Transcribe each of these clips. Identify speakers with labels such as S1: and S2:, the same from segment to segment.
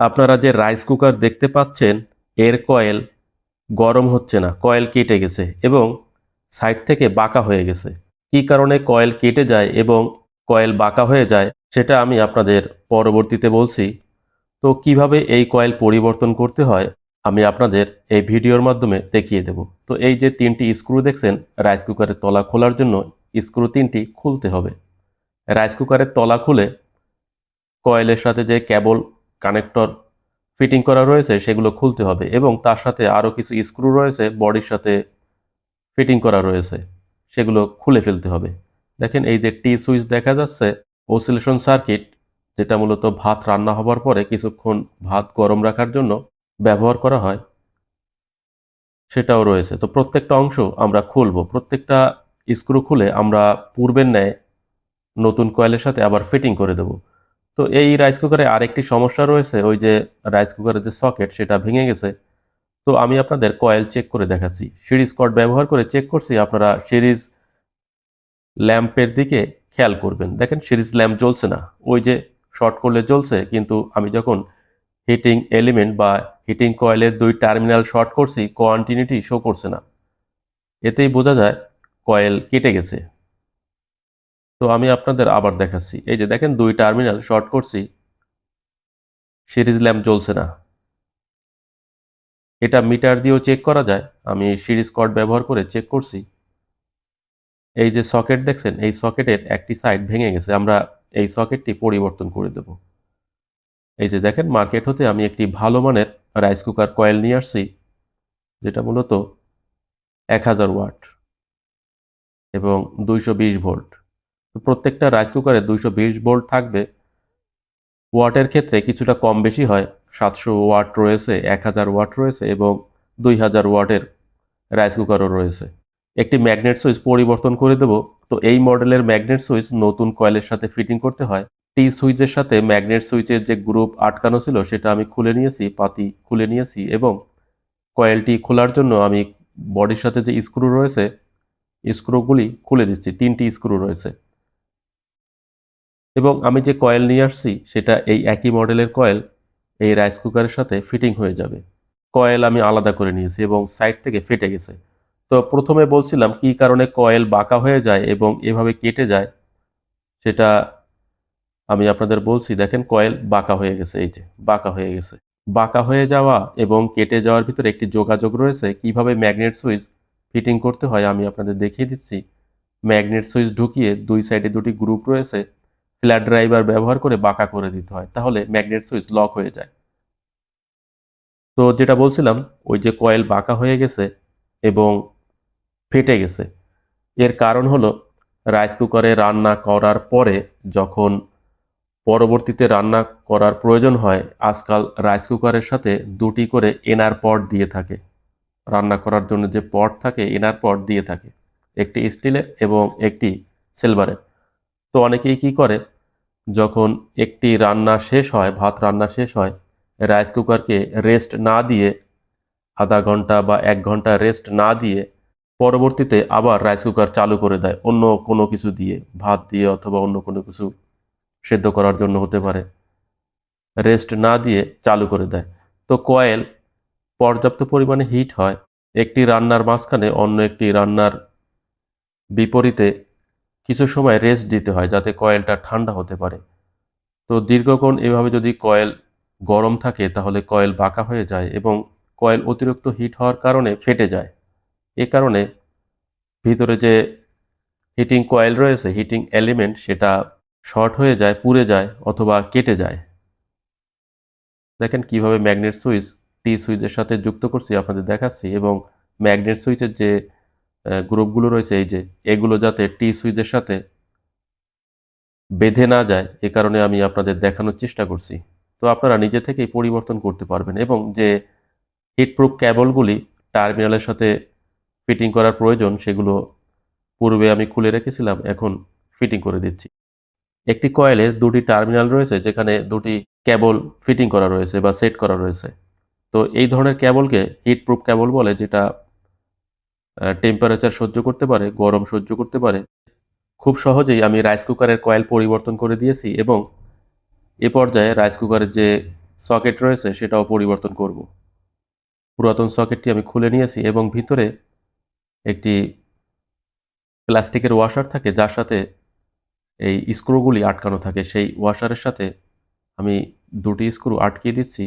S1: আপনারা যে rice cooker দেখতে পাচ্ছেন, এর কয়েল গরম হচ্ছে না কয়েল কেটে গেছে এবং সাইড থেকে বাঁকা হয়ে গেছে। কী কারণে কয়েল কেটে যায় এবং কয়েল বাঁকা হয়ে যায়, সেটা আমি আপনাদের পরবর্তীতে বলছি। তো কীভাবে এই কয়েল পরিবর্তন করতে হয়, আমি আপনাদের এই ভিডিওর মাধ্যমে দেখিয়ে দেব। তো এই যে তিনটি স্ক্রু দেখছেন রাইস কুকারের তলা খোলার জন্য স্ক্রু তিনটি খুলতে হবে। রাইস কুকারের তলা খুলে কয়েলের সাথে যে কেবল কানেক্টর ফিটিং করা রয়েছে, সেগুলো খুলতে হবে এবং তার সাথে আরও কিছু স্ক্রু রয়েছে, বডির সাথে ফিটিং করা রয়েছে, সেগুলো খুলে ফেলতে হবে। দেখেন এই যে টি সুইচ দেখা যাচ্ছে ওসিলেশন সার্কিট যেটা মূলত ভাত রান্না হবার পরে কিছুক্ষণ ভাত গরম রাখার জন্য ব্যবহার করা হয়, সেটাও রয়েছে। তো প্রত্যেকটা অংশ আমরা খুলব, প্রত্যেকটা স্ক্রু খুলে আমরা পূর্বের ন্যায় নতুন কয়েলের সাথে আবার ফিটিং করে দেব। তো এই রাইস কুকারে আরেকটি সমস্যা রয়েছে, ওই যে রাইস কুকারের যে সকেট সেটা ভেঙে গেছে। তো আমি আপনাদের কয়েল চেক করে দেখাচ্ছি। সিরিজ কট ব্যবহার করে চেক করছি, আপনারা সিরিজ ল্যাম্পের দিকে খেয়াল করবেন। দেখেন সিরিজ ল্যাম্প জ্বলছে না, ওই যে শর্ট করলে জ্বলছে, কিন্তু আমি যখন হিটিং এলিমেন্ট বা হিটিং কয়েলের দুই টার্মিনাল শর্ট করছি কন্টিনিউটি শো করছে না। এতেই বোঝা যায় কয়েল কেটে গেছে। তো আমি আপনাদের আবার দেখাচ্ছি। এই যে দেখেন দুই টার্মিনাল শর্ট করছি। সিরিজ ল্যাম্প জ্বলছে না। এটা মিটার দিয়েও চেক করা যায়। আমি সিরিজ কর্ড ব্যবহার করে চেক করছি। এই যে সকেট দেখছেন, এই সকেটের একটি সাইড ভেঙে গেছে। আমরা এই সকেটটি পরিবর্তন করে দেব। এই যে দেখেন, মার্কেট হতে আমি একটি ভালো মানের রাইস কুকার কয়েল নিয়ে আসছি, যেটা মূলত এক হাজার ওয়াট এবং দুইশো বিশ ভোল্ট। প্রত্যেকটা রাইস কুকারে দুইশো বিশ ভোল্ট থাকবে। ওয়াটের ক্ষেত্রে কিছুটা কম বেশি হয়, সাতশো ওয়াট রয়েছে, এক হাজার ওয়াট রয়েছে এবং দুই হাজার ওয়াটের রাইস কুকারও রয়েছে। একটি ম্যাগনেট সুইচ পরিবর্তন করে দেব। তো এই মডেলের ম্যাগনেট সুইচ নতুন কয়েলের সাথে ফিটিং করতে হয়। টি সুইচের সাথে ম্যাগনেট সুইচের যে গ্রুপ আটকানো ছিল, সেটা আমি খুলে নিয়েছি, পাতি খুলে নিয়েছি এবং কয়েলটি খোলার জন্য আমি বডির সাথে যে স্ক্রু রয়েছে স্ক্রুগুলি খুলে দিচ্ছি, তিনটি স্ক্রু রয়েছে। এবং আমি যে কয়েল নিয়ে আসছি, সেটা এই একই মডেলের কয়েল এই রাইস কুকারের সাথে ফিটিং হয়ে যাবে। কয়েল আমি আলাদা করে নিয়েছি এবং সাইড থেকে ফেটে গেছে। তো প্রথমে বলছিলাম কি কারণে কয়েল বাঁকা হয়ে যায় এবং এভাবে কেটে যায়, সেটা আমি আপনাদের বলছি, দেখেন কয়েল বাঁকা হয়ে গেছে, এই যে, বাঁকা হয়ে গেছে। বাঁকা হয়ে যাওয়া এবং কেটে যাওয়ার ভিতরে একটি যোগাযোগ রয়েছে, কীভাবে ম্যাগনেট সুইচ ফিটিং করতে হয় আমি আপনাদের দেখিয়ে দিচ্ছি। ম্যাগনেট সুইচ ঢুকিয়ে দুই সাইডে দুটি গ্রুপ রয়েছে ফ্ল্যাট ড্রাইভার ব্যবহার করে বাঁকা করে দিতে হয়, তাহলে ম্যাগনেট সুইচ লক হয়ে যায়। তো যেটা বলছিলাম, ওই যে কয়েল বাঁকা হয়ে গেছে এবং ফেটে গেছে। এর কারণ হলো, রাইস কুকারে রান্না করার পরে যখন পরবর্তীতে রান্না করার প্রয়োজন হয়, আজকাল রাইস কুকারের সাথে দুটি করে এনার পট দিয়ে থাকে। রান্না করার জন্য যে পট থাকে এনার পট দিয়ে থাকে। একটি স্টিলের এবং একটি সিলভারের। তো অনেকেই কি করে? যখন একটি রান্না শেষ হয়, ভাত রান্না শেষ হয়, রাইস কুকারকে রেস্ট না দিয়ে, আধা ঘণ্টা বা এক ঘণ্টা রেস্ট না দিয়ে পরবর্তীতে আবার রাইস কুকার চালু করে দেয়। অন্য কোনো কিছু দিয়ে, ভাত দিয়ে অথবা অন্য কোনো কিছু সেদ্ধ করার জন্য হতে পারে। রেস্ট না দিয়ে চালু করে দেয়। তো কয়েল পর্যাপ্ত পরিমাণে হিট হয়, একটি রান্নার মাঝখানে অন্য একটি রান্নার বিপরীতে কিছু সময় রেস্ট দিতে হয় যাতে কয়েলটা ঠান্ডা হতে পারে। তো দীর্ঘক্ষণ এভাবে যদি কয়েল গরম থাকে তাহলে কয়েল বাঁকা হয়ে যায় এবং কয়েল অতিরিক্ত হিট হওয়ার কারণে ফেটে যায়। এ কারণে ভিতরে যে হিটিং কয়েল রয়েছে হিটিং এলিমেন্ট সেটা শর্ট হয়ে যায়, পুড়ে যায় অথবা কেটে যায়। দেখেন কীভাবে ম্যাগনেট সুইচ টি সুইচের সাথে যুক্ত করছি, আপনাদের দেখাচ্ছি এবং ম্যাগনেট সুইচের যে গ্রুপগুলো রয়েছে, এই যে এগুলো যাতে টি সুইচের সাথে বেঁধে না যায়, এ কারণে আমি আপনাদের দেখানোর চেষ্টা করছি। তো আপনারা নিজে থেকেই পরিবর্তন করতে পারবেন এবং যে হিটপ্রুফ ক্যাবলগুলি টার্মিনালের সাথে ফিটিং করার প্রয়োজন, সেগুলো পূর্বে আমি খুলে রেখেছিলাম, এখন ফিটিং করে দিচ্ছি। একটি কয়েলে দুটি টার্মিনাল রয়েছে, যেখানে দুটি ক্যাবল ফিটিং করা রয়েছে বা সেট করা রয়েছে। তো এই ধরনের ক্যাবলকে হিটপ্রুফ ক্যাবল বলে, যেটা টেম্পারেচার সহ্য করতে পারে, গরম সহ্য করতে পারে, খুব সহজেই আমি রাইস কুকারের কয়েল পরিবর্তন করে দিয়েছি এবং এ পর্যায়ে রাইস কুকারের যে সকেট রয়েছে সেটাও পরিবর্তন করব। পুরাতন সকেটটি আমি খুলে নিয়েছি এবং ভিতরে একটি প্লাস্টিকের ওয়াশার থাকে, যার সাথে এই স্ক্রুগুলি আটকানো থাকে। সেই ওয়াশারের সাথে আমি দুটি স্ক্রু আটকিয়ে দিচ্ছি।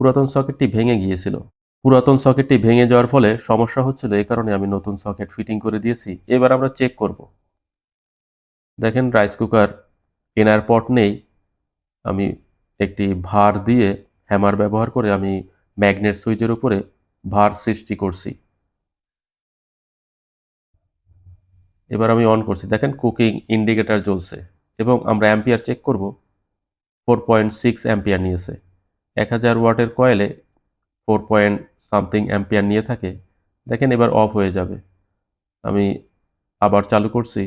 S1: পুরাতন সকেটটি ভেঙে গিয়েছিল। পুরাতন সকেটটি ভেঙে যাওয়ার ফলে সমস্যা হচ্ছিল এই কারণে আমি নতুন সকেট ফিটিং করে দিয়েছি। এবার আমরা চেক করব। দেখেন রাইস কুকার কেনার পট নেই। আমি একটি ভার দিয়ে হ্যামার ব্যবহার করে আমি ম্যাগনেট সুইচের উপরে ভার সৃষ্টি করছি। এবার আমি অন করছি। দেখেন কুকিং ইন্ডিকেটার জ্বলছে এবং আমরা অ্যাম্পিয়ার চেক করব। ফোর পয়েন্ট সিক্স অ্যাম্পিয়ার নিয়েছে। এক হাজার ওয়াটের কয়েলে ফোর পয়েন্ট সামথিং অ্যাম্পিয়ার নিয়ে থাকে, দেখেন এবার অফ হয়ে যাবে। আমি আবার চালু করছি।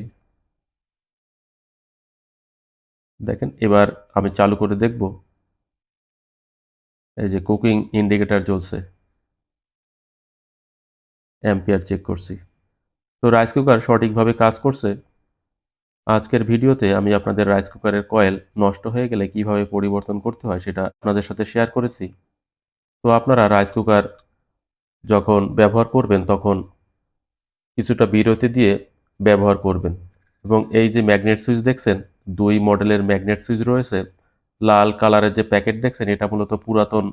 S1: দেখেন এবার আমি চালু করে দেখব। এই যে কুকিং ইন্ডিকেটার জ্বলছে। অ্যাম্পিয়ার চেক করছি। তো রাইস কুকার সঠিকভাবে কাজ করছে। আজকের ভিডিওতে আমি আপনাদের রাইস কুকারের কয়েল নষ্ট হয়ে গেলে কীভাবে পরিবর্তন করতে হয় সেটা আপনাদের সাথে শেয়ার করেছি। তো আপনারা রাইস কুকার যখন ব্যবহার করবেন, তখন কিছুটা বিরতি দিয়ে ব্যবহার করবেন। এবং এই যে ম্যাগনেট সুইচ দেখছেন, দুই মডেলের ম্যাগনেট সুইচ রয়েছে। লাল কালারের যে প্যাকেট দেখছেন, এটা মূলত পুরাতন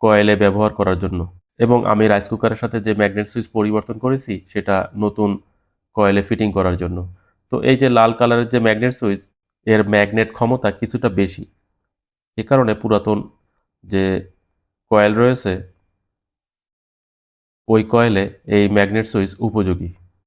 S1: কয়েলে ব্যবহার করার জন্য। এবং আমি রাইস কুকারের সাথে যে ম্যাগনেট সুইচ পরিবর্তন করেছি, সেটা নতুন কয়েলে ফিটিং করার জন্য। তো এই যে লাল কালারের যে ম্যাগনেট সুইচ, এর ম্যাগনেট ক্ষমতা কিছুটা বেশি। এ কারণে পুরাতন যে কয়েল রয়েছে ওই কয়েলে এই ম্যাগনেট সুইচ উপযোগী।